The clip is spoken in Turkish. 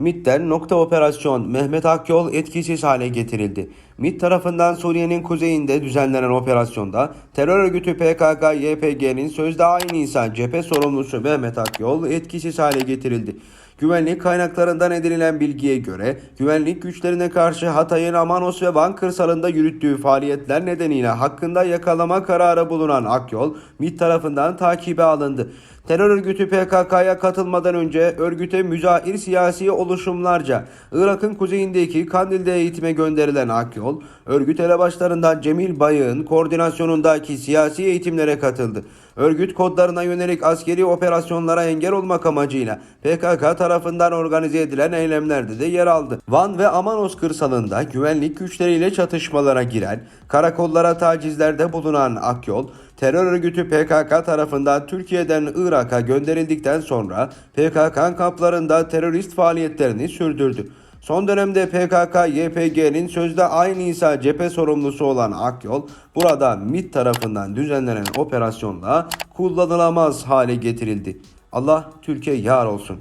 MİT'ten nokta operasyon Mehmet Akyol etkisiz hale getirildi. MİT tarafından Suriye'nin kuzeyinde düzenlenen operasyonda terör örgütü PKK-YPG'nin sözde aynı insan cephe sorumlusu Mehmet Akyol etkisiz hale getirildi. Güvenlik kaynaklarından edinilen bilgiye göre güvenlik güçlerine karşı Hatay'ın Amanos ve Van kırsalında yürüttüğü faaliyetler nedeniyle hakkında yakalama kararı bulunan Akyol MİT tarafından takibe alındı. Terör örgütü PKK'ya katılmadan önce örgüte müzahir siyasi oluşumlarca Irak'ın kuzeyindeki Kandil'de eğitime gönderilen Akyol, örgüt elebaşlarından Cemil Bayık'ın koordinasyonundaki siyasi eğitimlere katıldı. Örgüt kodlarına yönelik askeri operasyonlara engel olmak amacıyla PKK tarafından organize edilen eylemlerde de yer aldı. Van ve Amanos kırsalında güvenlik güçleriyle çatışmalara giren, karakollara tacizlerde bulunan Akyol, terör örgütü PKK tarafından Türkiye'den Irak'a gönderildikten sonra PKK kamplarında terörist faaliyetlerini sürdürdü. Son dönemde PKK-YPG'nin sözde aynı insan cephe sorumlusu olan Akyol, burada MİT tarafından düzenlenen operasyonla kullanılamaz hale getirildi. Allah Türkiye yar olsun.